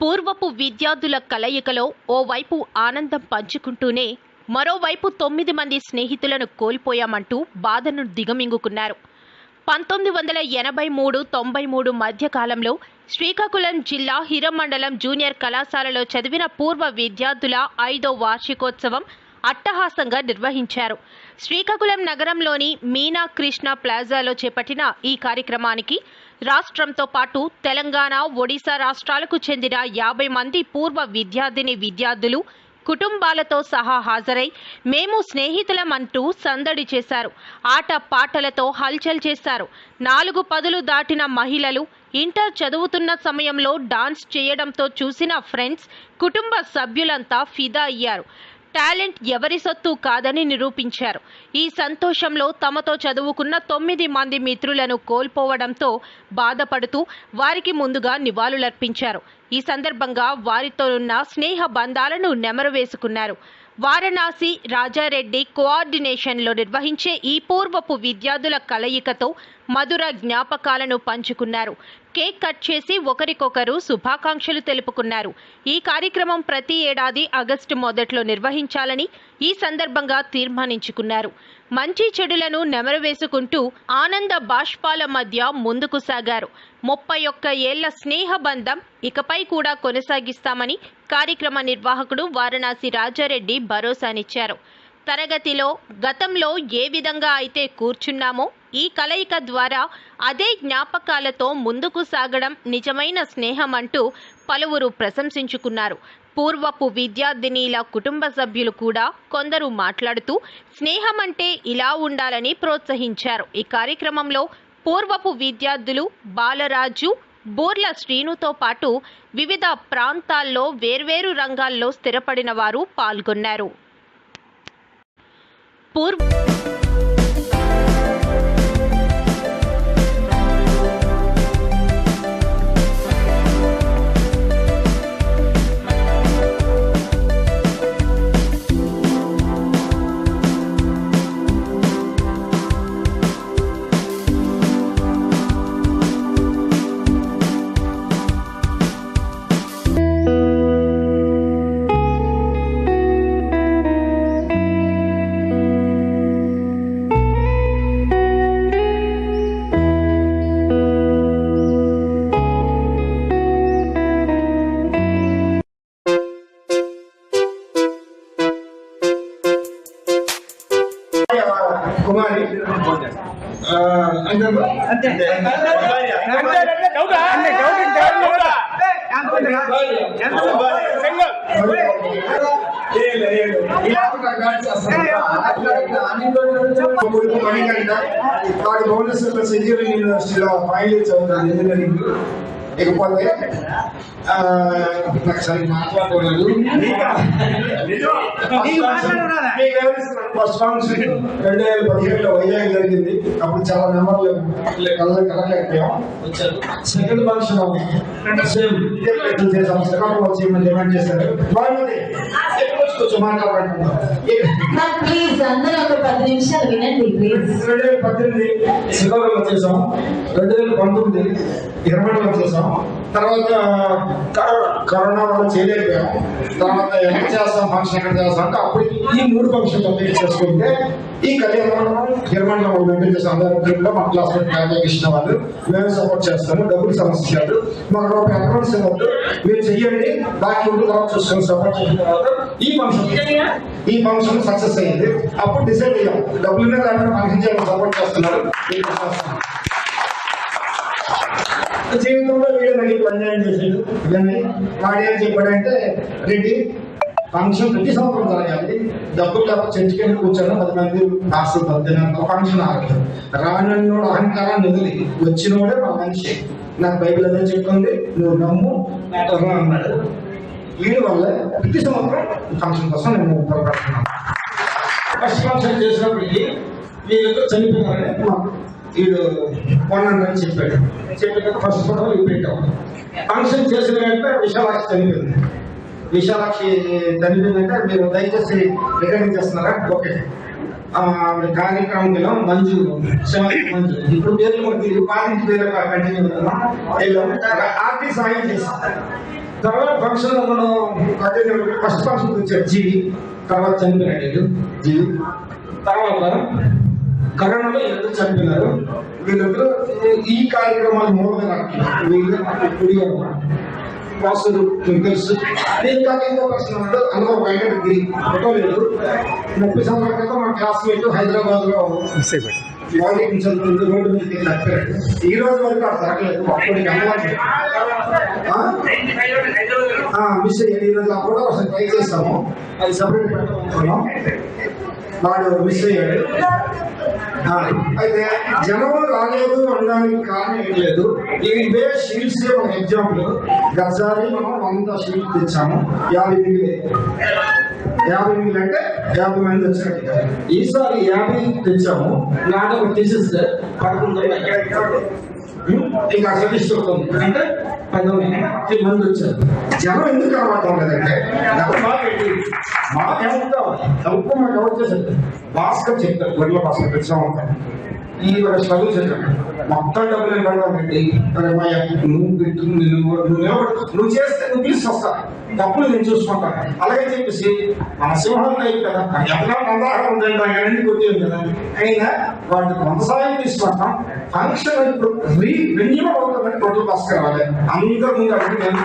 పూర్వపు విద్యార్థుల కలయికలో ఓవైపు ఆనందం పంచుకుంటూనే మరోవైపు తొమ్మిది మంది స్నేహితులను కోల్పోయామంటూ బాధను దిగమింగుకున్నారు. పంతొమ్మిది వందల ఎనభై మూడు తొంభై మూడు మధ్యకాలంలో శ్రీకాకుళం జిల్లా హిరమండలం జూనియర్ కళాశాలలో చదివిన పూర్వ విద్యార్థుల ఐదో వార్షికోత్సవం అట్టహాసంగా నిర్వహించారు. శ్రీకాకుళం నగరంలోని మీనా కృష్ణ ప్లాజాలో చేపట్టిన ఈ కార్యక్రమానికి రాష్ట్రంతో పాటు తెలంగాణ ఒడిశా రాష్ట్రాలకు చెందిన యాభై మంది పూర్వ విద్యార్థిని విద్యార్థులు కుటుంబాలతో సహా హాజరై మేము స్నేహితులం అంటూ సందడి చేశారు. ఆట పాటలతో హల్చల్ చేశారు. నాలుగు పదులు దాటిన మహిళలు ఇంటర్ చదువుతున్న సమయంలో డాన్స్ చేయడంతో చూసిన ఫ్రెండ్స్ కుటుంబ సభ్యులంతా ఫిదా అయ్యారు. టాలెంట్ ఎవరి సొత్తు కాదని నిరూపించారు. ఈ సంతోషంలో తమతో చదువుకున్న తొమ్మిది మంది మిత్రులను కోల్పోవడంతో బాధపడుతూ వారికి ముందుగా నివాళులర్పించారు. ఈ సందర్భంగా వారితో ఉన్న స్నేహ బంధాలను నెమరు వేసుకున్నారు వారణాసి రాజారెడ్డి కోఆర్డినేషన్లో నిర్వహించే ఈ పూర్వపు విద్యార్థుల కలయికతో మధుర జ్ఞాపకాలను పంచుకున్నారు. కేక్ కట్ చేసి ఒకరికొకరు శుభాకాంక్షలు తెలుపుకున్నారు. ఈ కార్యక్రమం ప్రతి ఏడాది ఆగస్టు మొదట్లో నిర్వహించాలని ఈ సందర్భంగా తీర్మానించుకున్నారు. మంచి చెడులను నెమరవేసుకుంటూ ఆనంద బాష్పాల మధ్య ముందుకు సాగారు. ముప్పై ఒక్క ఏళ్ళ స్నేహబంధం ఇకపై కూడా కొనసాగిస్తామని కార్యక్రమ నిర్వాహకుడు వారణాసి రాజారెడ్డి భరోసానిచ్చారు. తరగతిలో గతంలో ఏ విధంగా అయితే కూర్చున్నామో ఈ కలయిక ద్వారా అదే జ్ఞాపకాలతో ముందుకు సాగడం నిజమైన స్నేహం అంటూ పలువురు ప్రశంసించుకున్నారు. పూర్వపు విద్యార్థినీల కుటుంబ సభ్యులు కూడా కొందరు మాట్లాడుతూ స్నేహం అంటే ఇలా ఉండాలని ప్రోత్సహించారు. ఈ కార్యక్రమంలో పూర్వపు విద్యార్థులు బాలరాజు బోర్ల శ్రీనుతో పాటు వివిధ ప్రాంతాల్లో వేర్వేరు రంగాల్లో స్థిరపడిన వారు పాల్గొన్నారు. పూర్వ కుమారి ఆ, అంతేనా? కొడుకు మణికంఠ వాడి భువనేశ్వర్లో ఇంజనీరింగ్ యూనివర్సిటీలో ఫైనల్ ఇయర్ చదువుతాను ఇంజనీరింగ్ ఇకపోతే నాకు సరిగ్గా మాట్లాడుకోలేదు. ఫస్ట్ ఫంక్షన్ రెండు వేల పదిహేడులో వైజాగ్ జరిగింది. అప్పుడు చాలా నెంబర్లు కళ్ళ కలగలేకపోయాం సెకండ్ ఫంక్షన్ సేమ్ చేసాం? శ్రీకాకుళం వచ్చి డిమాండ్ చేశారు? బాగుంది మాట్లాడుకుంటున్నాం మ్యామ్ ప్లీజ్ అందరూ ఒక పది నిమిషాలు వినండి ప్లీజ్ రెండు వేల పద్దెనిమిది శ్రీకాకుళంలో చేసాం రెండు వేల పంతొమ్మిది ఇరవైలో చేసాం తర్వాత కరోనా కరోనా వల్ల చేయలేకపోయాం తర్వాత ఎక్కడ చేస్తాం ఫంక్షన్ ఎక్కడ చేస్తాం అంటే అప్పుడు ఈ మూడు ఫంక్షన్ కంప్లీట్ చేసుకుంటే ఈ కళ్యాణం నిర్మాణంలో మెయింటైన్ చేస్తాం అందరూ మా క్లాస్ ఇచ్చిన వాళ్ళు మేము సపోర్ట్ చేస్తాము. డబ్బులు సమస్య కాదు మాకు ఒక అకౌంట్స్ ఇవ్వద్దు మీరు చెయ్యండి. బాకీ ఉంటే తర్వాత చూసుకొని సపోర్ట్ చేసిన తర్వాత ఈ ఫంక్షన్ ఈ ఫంక్షన్ సక్సెస్ అయ్యింది అప్పుడు డిసైడ్ అయ్యాం డబ్బులు లేకుండా ఫంక్షన్ చేయాలని సపోర్ట్ చేస్తున్నారు. జీవితంలో వీడు నాకు ఇప్పుడు అన్యాయం చేశాడు. ఇవన్నీ వాడు ఏం చెప్పాడంటే రెడ్డి ఫంక్షన్ ప్రతి సంవత్సరం జరగాలి. డబ్బులు లేకపోతే చర్చికెళ్ళి కూర్చొని పది మంది రాష్ట్ర పద్దెనిమిది ఫంక్షన్ ఆగదు రానున్నోడు అహంకారాన్ని వదిలి వచ్చినోడే మా మనిషి. నాకు బైబిల్ అదే చెప్తుంది. నువ్వు నమ్ము అన్నాడు. వీడి వల్ల ప్రతి సంవత్సరం ఫంక్షన్ కోసం నేను పొరపడుతున్నాను ఫస్ట్ ఫంక్షన్ చేసినప్పటికీ వీళ్ళతో చనిపోయినారని వీడు కొన్నానని చెప్పాడు. చెప్పిన ఫస్ట్ ఫోటో ఇవి పెట్టాం. ఫంక్షన్ చేసిన వెంటనే విశాలాక్షి చనిపోయింది. విశాలాక్షి చనిపోయిందంటే మీరు దయచేసి రికార్డింగ్ చేస్తున్నారా? ఓకే. ఆ, ఆవిడ కార్యక్రమంలో మంజు మంజు. ఇప్పుడు పేర్లు మనకి పాటించి పాతింటి పేరు కంటిన్యూ ఆర్టీ సాయం చేశాం తర్వాత ఫంక్షన్లో మనం ఫస్ట్ ఫంక్షన్ వచ్చాడు జీవి. తర్వాత చనిపోయాడు జీవి. తర్వాత కరోనాలో ఎంతో చనిపోయినారు. వీళ్ళిద్దరు ఈ కార్యక్రమాలు మూలంగా వీళ్ళు ఇప్పుడు వాసుడు తెలుసు. నేను కాక ఇంకో పర్సన్ ఉన్నాడు అందులో వెంకటగిరి ఫోటో లేదు ముప్పై సంవత్సరాల క్రితం మా క్లాస్మేట్ హైదరాబాద్లో వాలింగ్ చదువుతుంది రోడ్డు మీద ఈ రోజు వరకు అది జరగలేదు అప్పటికి అమ్మవారి మిస్ అయ్యాడు. ఈ రోజు అప్పుడు ఒకసారి ట్రై చేస్తాము. అది సపరేట్ పెట్టాలనుకున్నాం వాడు మిస్ అయ్యాడు. అయితే జనం రాలేదు అనడానికి కారణం ఏం లేదు. ఇవి ఇవే షీట్స్ ఒక ఎగ్జాంపుల్ గతసారి మనం వంద షీట్ తెచ్చాము. యాభై మిగిలి యాభై మిగిలి అంటే యాభై మంది వచ్చినట్టు ఈసారి యాభై తెచ్చాము. ఒకటి తీసేస్తే పదకొండు ఇంకా ఉంది అంటే పది మంది వచ్చారు. జనం ఎందుకు రావటం లేదంటే డబ్బు బాగా పెట్టి మాకు ఎంత కావాలి? డబ్బు మాకు ఎవరు చేశారు. భాస్కర్ చెప్తారు గొడవ భాస్కర్ తెచ్చాము ఉంటాం ఈ ఒక స్ట్రగుల్ మొత్తం డబ్బులు కడదామండి నువ్వు పెట్టు నువ్వు నువ్వు నువ్వు చేస్తే నువ్వు తీసుకొస్తా. డబ్బులు నేను చూసుకుంటాను అలాగే చెప్పేసి మన సింహం లేదు కదా ఎవరో మందారం ఉందండి కదా. అయినా వాటి కొనసాగి తీసుకుంటాం ఫంక్షన్ ఇప్పుడు రీ రెన్యూవల్ అవుతుందని ప్రజలు బస్ అందరూ ముందు అడిగి నేను